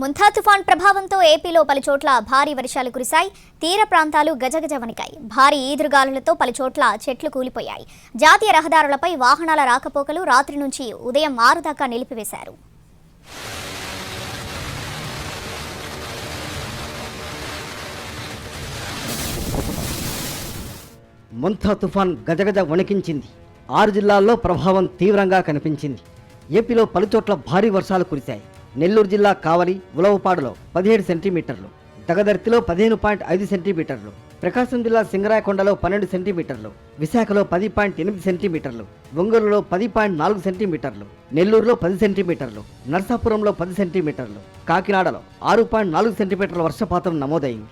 ముంతా తుఫాన్ ప్రభావంతో ఏపీలో పలుచోట్ల భారీ వర్షాలు కురిశాయి. తీర ప్రాంతాలు గజగజ వణికాయి భారీ ఈదురుగాలులతో పలుచోట్ల చెట్లు కూలిపోయాయి. జాతీయ రహదారులపై వాహనాల రాకపోకలు రాత్రి నుంచి ఉదయం ఆరు దాకా నిలిపివేశారు. ముంతా తుఫాన్ గజగజ వణికించింది. ఆరు జిల్లాల్లో ప్రభావం తీవ్రంగా కనిపించింది. ఏపీలో పలుచోట్ల భారీ వర్షాలు కురిశాయి. నెల్లూరు జిల్లా కావలి ఉలవపాడులో పదిహేడు సెంటీమీటర్లు దగదర్తిలో పదిహేను పాయింట్ ఐదు సెంటీమీటర్లు ప్రకాశం జిల్లా సింగరాయకొండలో పన్నెండు సెంటీమీటర్లు విశాఖలో పది పాయింట్ ఎనిమిది సెంటీమీటర్లు ఒంగోలులో పది పాయింట్ నాలుగు సెంటీమీటర్లు నెల్లూరులో పది సెంటీమీటర్లు నర్సాపురంలో పది సెంటీమీటర్లు కాకినాడలో ఆరు పాయింట్ నాలుగు సెంటీమీటర్ల వర్షపాతం నమోదైంది.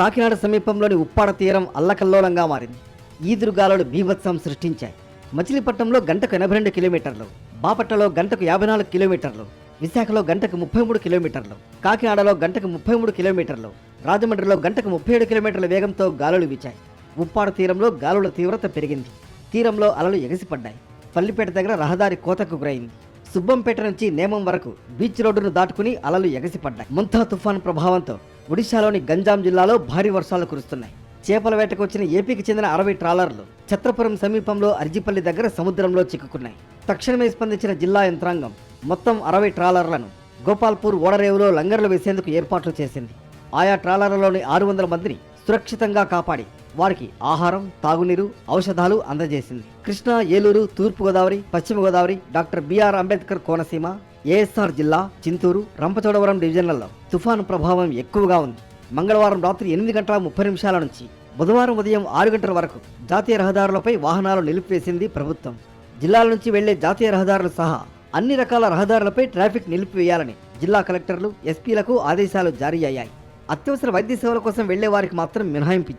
కాకినాడ సమీపంలోని ఉప్పాడ తీరం అల్లకల్లోలంగా మారింది. ఈదురుగాలులు బీభత్సం సృష్టించాయి. మచిలీపట్నంలో గంటకు ఎనభై రెండు కిలోమీటర్లు బాపట్లలో గంటకు యాభై నాలుగు కిలోమీటర్లు విశాఖలో గంటకు ముప్పై మూడు కిలోమీటర్లు కాకినాడలో గంటకు ముప్పై మూడు కిలోమీటర్లు రాజమండ్రిలో గంటకు ముప్పై ఏడు కిలోమీటర్ల వేగంతో గాలులు వీచాయి. ఉప్పాడ తీరంలో గాలుల తీవ్రత పెరిగింది. తీరంలో అలలు ఎగసిపడ్డాయి. పల్లిపేట దగ్గర రహదారి కోతకు గురైంది. సుబ్బంపేట నుంచి నేమం వరకు బీచ్ రోడ్డును దాటుకుని అలలు ఎగసిపడ్డాయి. ముంతా తుఫాన్ ప్రభావంతో ఒడిశాలోని గంజాం జిల్లాలో భారీ వర్షాలు కురుస్తున్నాయి. చేపల వేటకు వచ్చిన ఏపీకి చెందిన అరవై ట్రాలర్లు ఛత్రపురం సమీపంలో అర్జిపల్లి దగ్గర సముద్రంలో చిక్కుకున్నాయి. తక్షణమే స్పందించిన జిల్లా యంత్రాంగం మొత్తం అరవై ట్రాలర్లను గోపాల్పూర్ ఓడరేవులో లంగర్లు వేసేందుకు ఏర్పాట్లు చేసింది. ఆయా ట్రాలర్లలోని ఆరు వందల మందిని సురక్షితంగా కాపాడి వారికి ఆహారం తాగునీరు ఔషధాలు అందజేసింది. Krishna Eluru Thurpugodavari Paschima Godavari doctor BR Ambedkar Konaseema ASR జిల్లా చింతూరు రంపచోడవరం డివిజన్లలో తుఫాను ప్రభావం ఎక్కువగా ఉంది. మంగళవారం రాత్రి ఎనిమిది గంటల ముప్పై నిమిషాల నుంచి బుధవారం ఉదయం ఆరు గంటల వరకు జాతీయ రహదారులపై వాహనాలు నిలిపివేసింది ప్రభుత్వం. జిల్లాల నుంచి వెళ్ళే జాతీయ రహదారులు సహా అన్ని రకాల రహదారులపై ట్రాఫిక్ నిలిపివేయాలని జిల్లా కలెక్టర్లు ఎస్పీలకు ఆదేశాలు జారీ అయ్యాయి. అత్యవసర వైద్య సేవల కోసం వెళ్ళే వారికి మాత్రం మినహాయింపు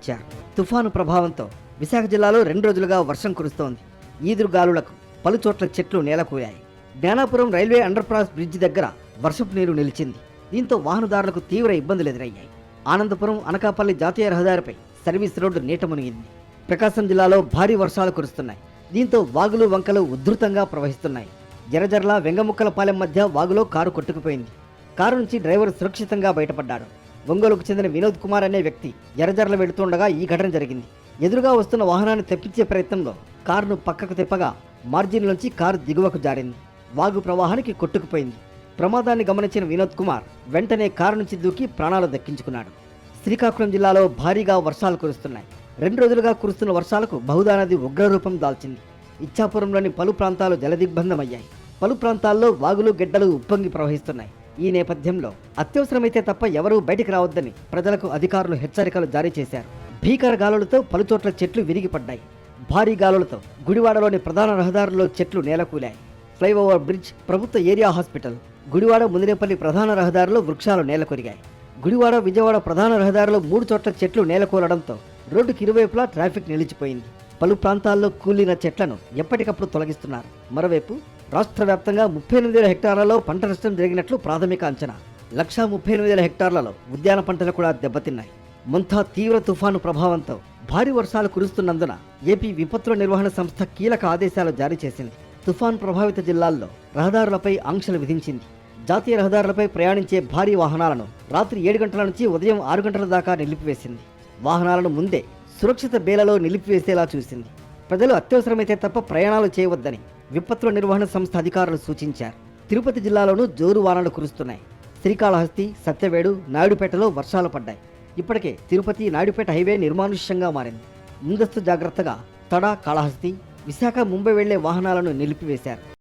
తుఫాను ప్రభావంతో విశాఖ జిల్లాలో రెండు రోజులుగా వర్షం కురుస్తోంది. ఈదురుగాలులకు పలు చోట్ల చెట్లు నేలకూయాయి. Gnanapuram railway under pass bridge దగ్గర వర్షపు నీరు నిలిచింది. దీంతో వాహనదారులకు తీవ్ర ఇబ్బందులు ఎదురయ్యాయి. ఆనందపురం అనకాపల్లి జాతీయ రహదారిపై సర్వీస్ రోడ్డు నీట మునిగింది. ప్రకాశం జిల్లాలో భారీ వర్షాలు కురుస్తున్నాయి. దీంతో వాగులు వంకలు ఉధృతంగా ప్రవహిస్తున్నాయి. జరజర్ల వెంగముక్కలపాలెం మధ్య వాగులో కారు కొట్టుకుపోయింది. కారు నుంచి డ్రైవర్ సురక్షితంగా బయటపడ్డాడు. ఒంగోలుకు చెందిన వినోద్ కుమార్ అనే వ్యక్తి ఎర్రజర్ల వెళుతుండగా ఈ ఘటన జరిగింది. ఎదురుగా వస్తున్న వాహనాన్ని తెప్పించే ప్రయత్నంలో కారును పక్కకు తిప్పగా మార్జిన్ నుంచి కారు దిగువకు జారింది. వాగు ప్రవాహానికి కొట్టుకుపోయింది. ప్రమాదాన్ని గమనించిన వినోద్ కుమార్ వెంటనే కారు నుంచి దూకి ప్రాణాలు దక్కించుకున్నాడు. శ్రీకాకుళం జిల్లాలో భారీగా వర్షాలు కురుస్తున్నాయి. రెండు రోజులుగా కురుస్తున్న వర్షాలకు బహుదా నది ఉగ్రరూపం దాల్చింది. ఇచ్చాపురంలోని పలు ప్రాంతాలు జలదిగ్బంధమయ్యాయి. పలు ప్రాంతాల్లో వాగులు గెడ్డలు ఉప్పొంగి ప్రవహిస్తున్నాయి. ఈ నేపథ్యంలో అత్యవసరమైతే తప్ప ఎవరూ బయటికి రావద్దని ప్రజలకు అధికారులు హెచ్చరికలు జారీ చేశారు. భీకర గాలులతో పలుచోట్ల చెట్లు విరిగిపడ్డాయి. భారీ గాలులతో గుడివాడలోని ప్రధాన రహదారుల్లో చెట్లు నేలకూలాయి. ఫ్లైఓవర్ బ్రిడ్జ్ ప్రభుత్వ ఏరియా హాస్పిటల్ గుడివాడ ముదిరేపల్లి ప్రధాన రహదారిలో వృక్షాలు నేలకొరిగాయి. గుడివాడ విజయవాడ ప్రధాన రహదారిలో మూడు చోట్ల చెట్లు నేలకూలడంతో రోడ్డుకి ఇరువైపులా ట్రాఫిక్ నిలిచిపోయింది. పలు ప్రాంతాల్లో కూలిన చెట్లను ఎప్పటికప్పుడు తొలగిస్తున్నారు. మరోవైపు రాష్ట్ర వ్యాప్తంగా ముప్పై ఎనిమిది వేల హెక్టార్లలో పంట నష్టం జరిగినట్లు ప్రాథమిక అంచనా. లక్షా ముప్పై ఎనిమిది వేల హెక్టార్లలో ఉద్యాన పంటలు కూడా దెబ్బతిన్నాయి. ముంతా తీవ్ర తుఫాను ప్రభావంతో భారీ వర్షాలు కురుస్తున్నందున ఏపీ విపత్తుల నిర్వహణ సంస్థ కీలక ఆదేశాలు జారీ చేసింది. తుఫాన్ ప్రభావిత జిల్లాల్లో రహదారులపై ఆంక్షలు విధించింది. జాతీయ రహదారులపై ప్రయాణించే భారీ వాహనాలను రాత్రి ఏడు గంటల నుంచి ఉదయం ఆరు గంటల దాకా నిలిపివేసింది. వాహనాలను ముందే సురక్షిత బేలలో నిలిపివేసేలా చూసింది. ప్రజలు అత్యవసరమైతే తప్ప ప్రయాణాలు చేయవద్దని విపత్తుల నిర్వహణ సంస్థ అధికారులు సూచించారు. తిరుపతి జిల్లాలోనూ జోరు వానలు కురుస్తున్నాయి. శ్రీకాళహస్తి సత్యవేడు నాయుడుపేటలో వర్షాలు పడ్డాయి. ఇప్పటికే తిరుపతి నాయుడుపేట హైవే నిర్మానుష్యంగా మారింది. ముందస్తు జాగ్రత్తగా తడ కాళహస్తి విశాఖ ముంబై వెళ్ళే వాహనాలను నిలిపివేశారు.